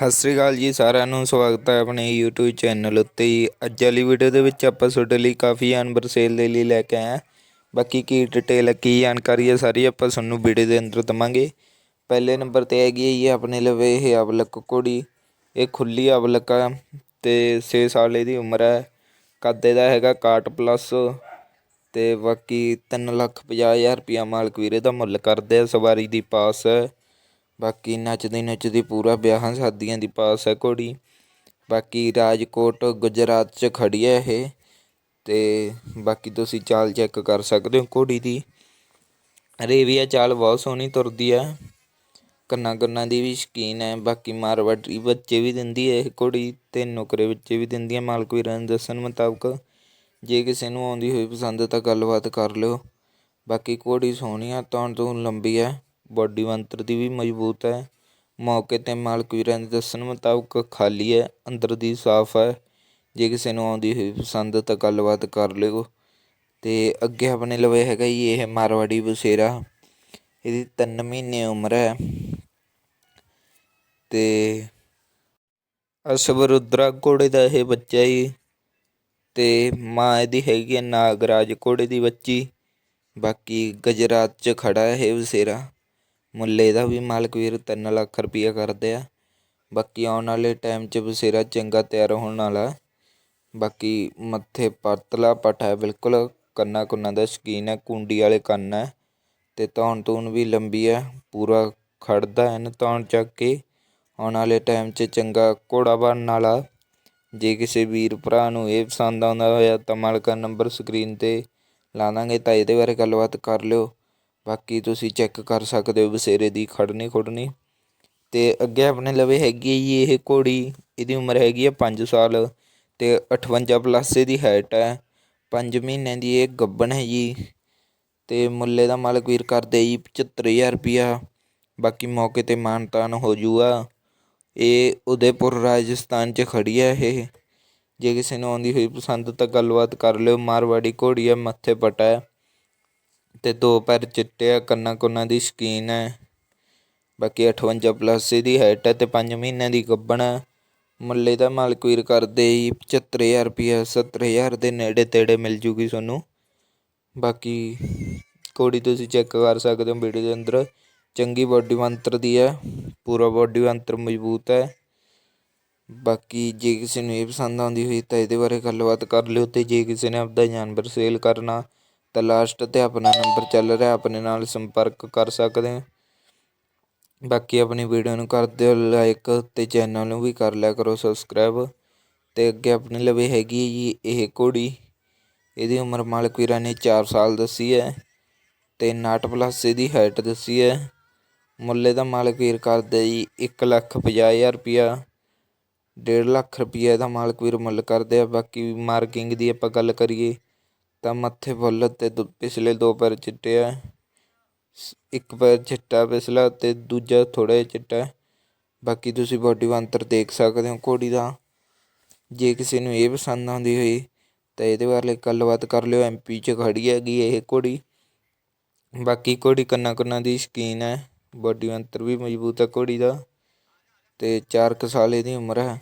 ਸਤਿ ਸ੍ਰੀ ਅਕਾਲ ਜੀ ਸਾਰਿਆਂ ਨੂੰ, ਸਵਾਗਤ ਹੈ ਆਪਣੇ YouTube ਚੈਨਲ ਉੱਤੇ ਜੀ। ਅੱਜ ਵਾਲੀ ਵੀਡੀਓ ਦੇ ਵਿੱਚ ਆਪਾਂ ਤੁਹਾਡੇ ਲਈ ਕਾਫੀ ਜਾਨਵਰ ਸੇਲ ਦੇ ਲਈ ਲੈ ਕੇ ਆਏ ਹਾਂ। ਬਾਕੀ ਕੀ ਡਿਟੇਲ ਹੈ, ਕੀ ਜਾਣਕਾਰੀ ਹੈ, ਸਾਰੀ ਆਪਾਂ ਤੁਹਾਨੂੰ ਵੀਡੀਓ ਦੇ ਅੰਦਰ ਦਵਾਂਗੇ। ਪਹਿਲੇ ਨੰਬਰ ਤੇ ਹੈਗੀ ਹੈ ਜੀ, ਆਪਣੇ ਲਵੇ ਇਹ ਅਬਲਕ ਕੁੜੀ ਇਹ ਖੁੱਲੀ ਅਬਲਕ ਆ ਤੇ 6 ਸਾਲ ਇਹਦੀ ਉਮਰ ਹੈ। ਕੱਦ ਇਹਦਾ ਹੈਗਾ 61 ਪਲੱਸ ਤੇ ਬਾਕੀ ਤਿੰਨ ਲੱਖ ਪੰਜਾਹ ਹਜ਼ਾਰ ਰੁਪਇਆ ਮਾਲਕ ਵੀਰੇ ਦਾ ਮੁੱਲ ਕਰਦੇ ਆ, ਸਵਾਰੀ ਦੀ ਪਾਸ ਹੈ ਬਾਕੀ ਨੱਚਦੀ ਨੱਚਦੀ ਪੂਰਾ ਵਿਆਹਾਂ ਸ਼ਾਦੀਆਂ ਦੀ ਪਾਸ ਹੈ ਘੋੜੀ। ਬਾਕੀ ਰਾਜਕੋਟ ਗੁਜਰਾਤ 'ਚ ਖੜੀ ਹੈ ਇਹ ਤੇ ਬਾਕੀ ਤੁਸੀਂ ਚਾਲ ਚੈੱਕ ਕਰ ਸਕਦੇ ਹੋ ਘੋੜੀ ਦੀ। ਰੇਵੀਆ ਚਾਲ ਬਹੁਤ ਸੋਹਣੀ ਤੁਰਦੀ ਹੈ। ਕੰਨਾਂ ਕੰਨਾਂ ਦੀ ਵੀ ਸ਼ਕੀਨ ਹੈ। ਬਾਕੀ ਮਾਰਵਾੜੀ ਬੱਚੇ ਵੀ ਦਿੰਦੀ ਹੈ ਇਹ ਘੋੜੀ ਤੇ ਨੁਕਰੇ ਬੱਚੇ ਵੀ ਦਿੰਦੀ ਹੈ। ਮਾਲਕ ਵੀਰਾਂ ਦੇ ਦੱਸਣ ਮੁਤਾਬਕ ਜੇ ਕਿਸੇ ਨੂੰ ਆਉਂਦੀ ਹੋਈ ਪਸੰਦ ਤਾਂ ਗੱਲਬਾਤ ਕਰ ਲਿਓ। ਬਾਕੀ ਘੋੜੀ ਸੋਹਣੀ ਆ ਤੋਂ ਤੋਂ ਲੰਬੀ ਹੈ। ਬੋਡੀ ਬਣਤਰ ਦੀ ਵੀ ਮਜ਼ਬੂਤ ਹੈ। ਮੌਕੇ ਤੇ ਮਾਲਕ ਵੀਰਾਂ ਦੇ ਦੱਸਣ ਮੁਤਾਬਕ ਖਾਲੀ ਹੈ, ਅੰਦਰ ਦੀ ਸਾਫ਼ ਹੈ। ਜੇ ਕਿਸੇ ਨੂੰ ਆਉਂਦੀ ਹੋਈ ਪਸੰਦ ਤਾਂ ਗੱਲਬਾਤ ਕਰ ਲਿਓ। ਅਤੇ ਅੱਗੇ ਆਪਣੇ ਲਵੇ ਹੈਗਾ ਜੀ ਇਹ ਮਾਰਵਾੜੀ ਬਸੇਰਾ। ਇਹਦੀ 3 ਮਹੀਨੇ ਉਮਰ ਹੈ। ਤੇ ਅਸ਼ਵਰੁਦਰਾ ਘੋੜੇ ਦਾ ਇਹ ਬੱਚਾ ਜੀ। ਤੇ ਮਾਂ ਇਹਦੀ ਹੈਗੀ ਹੈ ਨਾਗਰਾਜ ਘੋੜੇ ਦੀ ਬੱਚੀ। ਬਾਕੀ ਗੁਜਰਾਤ 'ਚ ਖੜਾ ਹੈ ਇਹ ਬਸੇਰਾ। ਮੁੱਲ ਦਾ ਵੀ ਮਾਲਕ ਵੀਰ ਤਿੰਨ ਲੱਖ ਰੁਪਈਆ ਕਰਦੇ ਆ। ਬਾਕੀ ਆਉਣ ਵਾਲੇ ਟਾਈਮ 'ਚ ਬਸੇਰਾ ਚੰਗਾ ਤਿਆਰ ਹੋਣ ਵਾਲਾ। ਬਾਕੀ ਮੱਥੇ ਪਤਲਾ ਪੱਟ ਹੈ, ਬਿਲਕੁਲ ਕੰਨਾਂ ਕੁੰਨਾਂ ਦਾ ਸ਼ਕੀਨ ਹੈ, ਕੁੰਡੀ ਵਾਲੇ ਕੰਨ ਹੈ। ਤੇ ਧੌਣ ਧੂਣ ਵੀ ਲੰਬੀ ਹੈ, ਪੂਰਾ ਖੜਦਾ ਐਨ ਧੌਣ ਚੱਕ ਕੇ। ਆਉਣ ਵਾਲੇ ਟਾਈਮ 'ਚ ਚੰਗਾ ਘੋੜਾ ਬਣਨ ਵਾਲਾ। ਜੇ ਕਿਸੇ ਵੀਰ ਭਰਾ ਨੂੰ ਇਹ ਪਸੰਦ ਆਉਂਦਾ ਹੋਇਆ ਤਾਂ ਮਾਲਕਾ ਨੰਬਰ ਸਕਰੀਨ ਤੇ ਲਾ ਦਾਂਗੇ ਤਾਂ ਇਹਦੇ ਬਾਰੇ ਗੱਲਬਾਤ ਕਰ ਲਿਓ। ਬਾਕੀ ਤੁਸੀਂ ਚੈੱਕ ਕਰ ਸਕਦੇ ਹੋ ਬਸੇਰੇ ਦੀ ਖੜਨੀ ਖੁੜਨੀ। ਅਤੇ ਅੱਗੇ ਆਪਣੇ ਲਵੇ ਹੈਗੀ ਹੈ ਜੀ ਇਹ ਘੋੜੀ, ਇਹਦੀ ਉਮਰ ਹੈਗੀ ਹੈ ਪੰਜ ਸਾਲ ਅਤੇ ਅਠਵੰਜਾ ਪਲੱਸ ਇਹਦੀ ਹਾਈਟ ਹੈ। ਪੰਜ ਮਹੀਨਿਆਂ ਦੀ ਇਹ ਗੱਬਣ ਹੈ ਜੀ। ਅਤੇ ਮੁੱਲੇ ਦਾ ਮਾਲਕ ਵੀਰ ਕਰਦੇ ਜੀ 75000 ਰੁਪਿਆ ਬਾਕੀ ਮੌਕੇ ਤੇ ਮਾਨਤਾਨ ਹੋ ਜੂਗਾ। ਇਹ ਉਦੈਪੁਰ, ਰਾਜਸਥਾਨ 'ਚ ਖੜੀ ਹੈ ਇਹ। ਜੇ ਕਿਸੇ ਨੂੰ ਆਉਂਦੀ ਹੋਈ ਪਸੰਦ ਤਾਂ ਗੱਲਬਾਤ ਕਰ ਲਿਓ। ਮਾਰਵਾੜੀ ਘੋੜੀ ਹੈ, ਮੱਥੇ ਪਟਾ ਹੈ। ਅਤੇ ਦੋ ਪੈਰ ਚਿੱਟੇ ਆ, ਕੰਨਾਂ ਕੁੰਨਾਂ ਦੀ ਸ਼ਕੀਨ ਹੈ ਬਾਕੀ 58 ਪਲੱਸ ਇਹਦੀ ਹਾਈਟ ਹੈ ਅਤੇ ਪੰਜ ਮਹੀਨਿਆਂ ਦੀ ਗੱਭਣ ਹੈ ਮੁੱਲੇ ਦਾ ਮਾਲਕ ਵੀਰ ਕਰਦੇ ਜੀ 75000 ਰੁਪਿਆ 70000 ਦੇ ਨੇੜੇ ਤੇੜੇ ਮਿਲ ਜੂਗੀ ਤੁਹਾਨੂੰ। ਬਾਕੀ ਘੋੜੀ ਤੁਸੀਂ ਚੈੱਕ ਕਰ ਸਕਦੇ ਹੋ ਵੀਡੀਓ ਦੇ ਅੰਦਰ। ਚੰਗੀ ਬੋਡੀ ਮੰਤਰ ਦੀ ਹੈ ਪੂਰਾ ਬੋਡੀ ਮੰਤਰ ਮਜ਼ਬੂਤ ਹੈ ਬਾਕੀ ਜੇ ਕਿਸੇ ਨੂੰ ਇਹ ਪਸੰਦ ਆਉਂਦੀ ਹੋਈ ਤਾਂ ਇਹਦੇ ਬਾਰੇ ਗੱਲਬਾਤ ਕਰ ਲਿਓ ਤੇ ਜੇ ਕਿਸੇ ਨੇ ਆਪਦਾ ਜਾਨਵਰ ਸੇਲ ਕਰਨਾ ਤਾਂ ਲਾਸਟ ਤੇ ਆਪਣਾ ਨੰਬਰ ਚੱਲ ਰਿਹਾ, ਆਪਣੇ ਨਾਲ ਸੰਪਰਕ ਕਰ ਸਕਦੇ ਹੋ। ਬਾਕੀ ਆਪਣੀ ਵੀਡੀਓ ਨੂੰ ਕਰ ਦਿਓ ਲਾਈਕ ਤੇ ਚੈਨਲ ਨੂੰ ਵੀ ਕਰ ਲਿਆ ਕਰੋ ਸਬਸਕ੍ਰਾਈਬ ਤੇ ਅੱਗੇ ਆਪਣੇ ਲਵੇ ਹੈਗੀ ਜੀ ਇਹ ਘੋੜੀ। ਇਹਦੀ ਉਮਰ ਮਾਲਕ ਵੀਰਾਂ ਨੇ 4 ਸਾਲ ਦੱਸੀ ਹੈ ਤੇ 59 ਪਲੱਸ ਇਹਦੀ ਹਾਈਟ ਦੱਸੀ ਹੈ। ਮੁੱਲੇ ਦਾ ਮਾਲਕ ਵੀਰ ਕਰਦਾ ਜੀ 1 ਲੱਖ 50000 ਰੁਪਿਆ 1.5 ਲੱਖ ਰੁਪਈਆ ਦਾ ਮਾਲਕ ਵੀਰ ਮੁੱਲ ਕਰਦੇ ਆ। ਬਾਕੀ ਮਾਰਕਿੰਗ ਦੀ ਆਪਾਂ ਗੱਲ ਕਰੀਏ ਤਾਂ ਮੱਥੇ ਫੁੱਲ ਅਤੇ ਤੇ ਪਿਛਲੇ ਦੋ ਪੈਰ ਚਿੱਟੇ ਹੈ ਇੱਕ ਪੈਰ ਚਿੱਟਾ ਪਿਛਲਾ ਅਤੇ ਦੂਜਾ ਥੋੜ੍ਹਾ ਜਿਹਾ ਚਿੱਟਾ। ਬਾਕੀ ਤੁਸੀਂ ਬਾਡੀ ਬਣਤਰ ਦੇਖ ਸਕਦੇ ਹੋ ਘੋੜੀ ਦਾ। ਜੇ ਕਿਸੇ ਨੂੰ ਇਹ ਪਸੰਦ ਆਉਂਦੀ ਹੋਈ, ਤਾਂ ਇਹਦੇ ਬਾਰੇ ਗੱਲਬਾਤ ਕਰ ਲਿਓ। ਐਮਪੀ 'ਚ ਖੜੀ ਹੈਗੀ ਇਹ ਘੋੜੀ। ਬਾਕੀ ਘੋੜੀ ਕੰਨਾ ਕੰਨਾਂ ਦੀ ਸ਼ਕੀਨ ਹੈ। ਬਾਡੀ ਬੰਤਰ ਵੀ ਮਜ਼ਬੂਤ ਹੈ ਘੋੜੀ ਦਾ। ਤੇ 4 ਸਾਲ ਇਹਦੀ ਉਮਰ ਹੈ।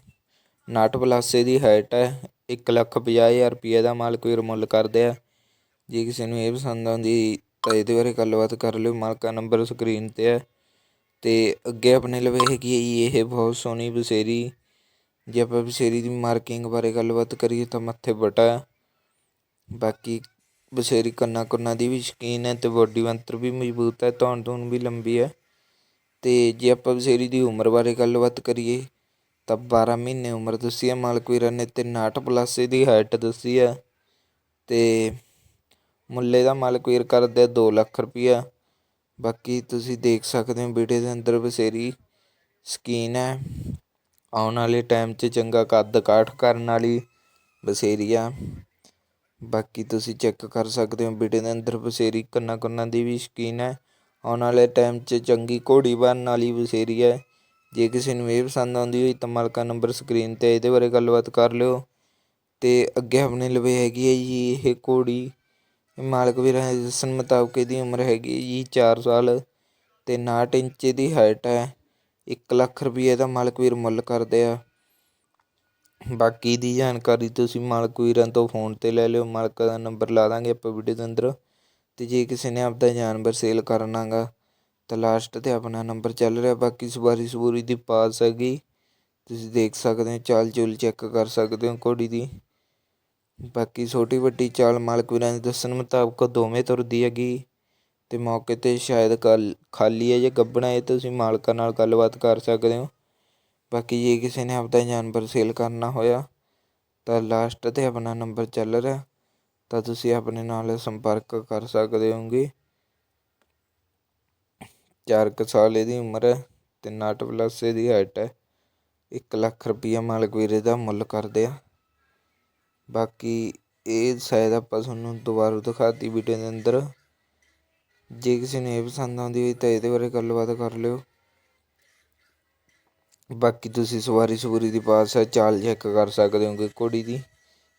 59 ਪਲੱਸ ਇਹਦੀ ਹਾਈਟ ਹੈ। 1 ਲੱਖ ਪੰਜਾਹ ਹਜ਼ਾਰ ਰੁਪਏ ਦਾ ਮਾਲਕ ਵੀਰ ਮੁੱਲ ਕਰਦੇ ਆ। ਜੇ ਕਿਸੇ ਨੂੰ ਇਹ ਪਸੰਦ ਆਉਂਦੀ ਤਾਂ ਇਹਦੇ ਬਾਰੇ ਗੱਲਬਾਤ ਕਰ ਲਿਓ। ਮਾਲਕਾ ਨੰਬਰ ਸਕਰੀਨ ਤੇ ਹੈ। ਤੇ ਅੱਗੇ ਆਪਣੇ ਲਵੇ ਹੈਗੀ ਇਹ ਬਹੁਤ ਸੋਹਣੀ ਬਸੇਰੀ। ਜੇ ਆਪਾਂ ਬਸੇਰੀ ਦੀ ਮਾਰਕਿੰਗ ਬਾਰੇ ਗੱਲਬਾਤ ਕਰੀਏ ਤਾਂ ਮੱਥੇ ਬਟਾ ਬਾਕੀ ਬਸੇਰੀ ਕੰਨਾ ਕੰਨਾਂ ਦੀ ਵੀ ਸ਼ਕੀਨ ਹੈ ਤੇ ਬੋਡੀ ਬੰਤਰ ਵੀ ਮਜ਼ਬੂਤ ਹੈ ਧੌਣ ਧੂਣ ਵੀ ਲੰਬੀ ਹੈ। ਤੇ ਜੇ ਆਪਾਂ ਬਸੇਰੀ ਦੀ ਉਮਰ ਬਾਰੇ ਗੱਲਬਾਤ ਕਰੀਏ ਤਾਂ 12 ਮਹੀਨੇ ਉਮਰ ਦੱਸੀ ਹੈ ਮਾਲਕ ਵੀਰਾਂ ਨੇ ਤੇ 59 ਪਲੱਸ ਦੀ ਹਾਈਟ ਦੱਸੀ ਹੈ ਤੇ ਮੁੱਲੇ ਦਾ ਮਾਲਕ ਵੀਰ ਕਰਦੇ 2 ਲੱਖ ਰੁਪਈਆ। ਬਾਕੀ ਤੁਸੀਂ ਦੇਖ ਸਕਦੇ ਹੋ ਵੀਡੀਓ ਦੇ ਅੰਦਰ ਬਸੇਰੀ ਸਕੀਨ ਹੈ। ਆਉਣ ਵਾਲੇ ਟਾਈਮ 'ਚ ਚੰਗਾ ਕੱਦ ਕਾਠ ਕਰਨ ਵਾਲੀ ਬਸੇਰੀ ਆ। ਬਾਕੀ ਤੁਸੀਂ ਚੈੱਕ ਕਰ ਸਕਦੇ ਹੋ ਵੀਡੀਓ ਦੇ ਅੰਦਰ ਬਸੇਰੀ ਕੰਨਾਂ ਕੰਨਾਂ ਦੀ ਵੀ ਸ਼ਕੀਨ ਹੈ। ਆਉਣ ਵਾਲੇ ਟਾਈਮ 'ਚ ਚੰਗੀ ਘੋੜੀ ਬਣਨ ਵਾਲੀ ਬਸੇਰੀ ਹੈ। ਜੇ ਕਿਸੇ ਨੂੰ ਇਹ ਪਸੰਦ ਆਉਂਦੀ ਹੋਈ ਤਾਂ ਮਾਲਕਾਂ ਨੰਬਰ ਸਕਰੀਨ ਤੇ ਇਹਦੇ ਬਾਰੇ ਗੱਲਬਾਤ ਕਰ ਲਿਓ। ਅਤੇ ਅੱਗੇ ਆਪਣੇ ਲਵੇ ਹੈਗੀ ਹੈ ਜੀ ਇਹ ਘੋੜੀ। ਮਾਲਕ ਵੀਰਾਂ ਦੇ ਦੱਸਣ ਮੁਤਾਬਕ ਇਹਦੀ ਉਮਰ ਹੈਗੀ ਜੀ 4 ਸਾਲ ਅਤੇ 59 ਇੰਚ ਦੀ ਹਾਈਟ ਹੈ। 1 ਲੱਖ ਰੁਪਏ ਦਾ ਮਾਲਕ ਵੀਰ ਮੁੱਲ ਕਰਦੇ ਆ। ਬਾਕੀ ਦੀ ਜਾਣਕਾਰੀ ਤੁਸੀਂ ਮਾਲਕ ਵੀਰਾਂ ਤੋਂ ਫੋਨ ਤੇ ਲੈ ਲਿਓ। ਮਾਲਕ ਦਾ ਨੰਬਰ ਲਾ ਦਾਂਗੇ ਆਪਾਂ ਵੀਡੀਓ ਦੇ ਅੰਦਰ। ਤੇ ਜੇ ਕਿਸੇ ਨੇ ਆਪਦਾ ਜਾਨਵਰ ਸੇਲ ਕਰਨਾਗਾ ਤਾਂ ਲਾਸਟ ਤੇ ਆਪਣਾ ਨੰਬਰ ਚੱਲ ਰਿਹਾ, ਬਾਕੀ ਸਵਾਰੀ ਸਵੂਰੀ ਦੀ ਪਾਸ ਹੈਗੀ। ਤੁਸੀਂ ਦੇਖ ਸਕਦੇ ਹੋ, ਚਾਲ ਚੁਲ ਚੈੱਕ ਕਰ ਸਕਦੇ ਹੋ ਘੋੜੀ ਦੀ। ਬਾਕੀ ਛੋਟੀ ਵੱਡੀ ਚਾਲ ਮਾਲਕ ਵੀਰਾਂ ਦੇ ਦੱਸਣ ਮੁਤਾਬਕ ਦੋਵੇਂ ਤੁਰਦੀ ਹੈਗੀ ਤੇ ਮੌਕੇ ਤੇ ਸ਼ਾਇਦ ਕੱਲ ਖਾਲੀ ਹੈ ਜੇ ਗੱਬਣਾ ਹੈ, ਤੁਸੀਂ ਮਾਲਕਾਂ ਨਾਲ ਗੱਲਬਾਤ ਕਰ ਸਕਦੇ ਹੋ। ਬਾਕੀ ਜੇ ਕਿਸੇ ਨੇ ਆਪਦਾ ਜਾਨਵਰ ਸੇਲ ਕਰਨਾ ਹੋਇਆ, ਤਾਂ ਲਾਸਟ ਤੇ ਆਪਣਾ ਨੰਬਰ ਚੱਲ ਰਿਹਾ, ਤਾਂ ਤੁਸੀਂ ਆਪਣੇ ਨਾਲ ਸੰਪਰਕ ਕਰ ਸਕਦੇ ਹੋਗੇ। ਚਾਰ ਕੁ ਸਾਲ ਇਹਦੀ ਉਮਰ ਹੈ ਅਤੇ 9 ਪਲੱਸ ਇਹਦੀ ਹਾਈਟ ਹੈ। ਇੱਕ ਲੱਖ ਰੁਪਈਆ ਮਾਲਕ ਵੀਰੇ ਦਾ ਮੁੱਲ ਕਰਦੇ ਆ। ਬਾਕੀ ਇਹ ਸ਼ਾਇਦ ਆਪਾਂ ਤੁਹਾਨੂੰ ਦੁਬਾਰਾ ਦਿਖਾਤੀ ਵੀਡੀਓ ਦੇ ਅੰਦਰ। ਜੇ ਕਿਸੇ ਨੂੰ ਇਹ ਪਸੰਦ ਆਉਂਦੀ ਹੋਈ ਤਾਂ ਇਹਦੇ ਬਾਰੇ ਗੱਲਬਾਤ ਕਰ ਲਿਓ। ਬਾਕੀ ਤੁਸੀਂ ਸਵਾਰੀ ਸਵੂਰੀ ਦੀ ਪਾਸ ਹੈ, ਚਾਲ ਚੈੱਕ ਕਰ ਸਕਦੇ ਹੋਗੇ ਘੋੜੀ ਦੀ।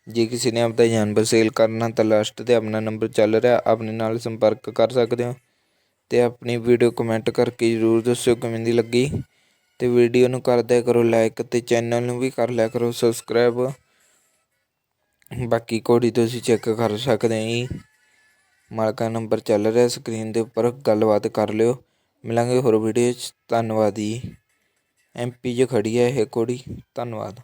ਜੇ ਕਿਸੇ ਨੇ ਆਪਦਾ ਜਾਨਵਰ ਸੇਲ ਕਰਨਾ ਤਾਂ ਲਾਸਟ ਤੇ ਆਪਣਾ ਨੰਬਰ ਚੱਲ ਰਿਹਾ, ਆਪਣੇ ਨਾਲ ਸੰਪਰਕ ਕਰ ਸਕਦੇ ਹੋ। ਅਤੇ ਆਪਣੀ ਵੀਡੀਓ ਕਮੈਂਟ ਕਰਕੇ ਜ਼ਰੂਰ ਦੱਸਿਓ ਕਿਵੇਂ ਦੀ ਲੱਗੀ। ਅਤੇ ਵੀਡੀਓ ਨੂੰ ਕਰ ਦਿਆ ਕਰੋ ਲਾਈਕ ਅਤੇ ਚੈਨਲ ਨੂੰ ਵੀ ਕਰ ਲਿਆ ਕਰੋ ਸਬਸਕ੍ਰਾਈਬ ਬਾਕੀ ਘੋੜੀ ਤੁਸੀਂ ਚੈੱਕ ਕਰ ਸਕਦੇ ਹੋ ਜੀ। ਮਾਲਕਾ ਨੰਬਰ ਚੱਲ ਰਿਹਾ ਸਕਰੀਨ ਦੇ ਉੱਪਰ, ਗੱਲਬਾਤ ਕਰ ਲਿਓ। ਮਿਲਾਂਗੇ ਹੋਰ ਵੀਡੀਓ 'ਚ। ਧੰਨਵਾਦ ਜੀ। ਐਮਪੀ 'ਚ ਖੜੀ ਹੈ ਇਹ ਘੋੜੀ। ਧੰਨਵਾਦ।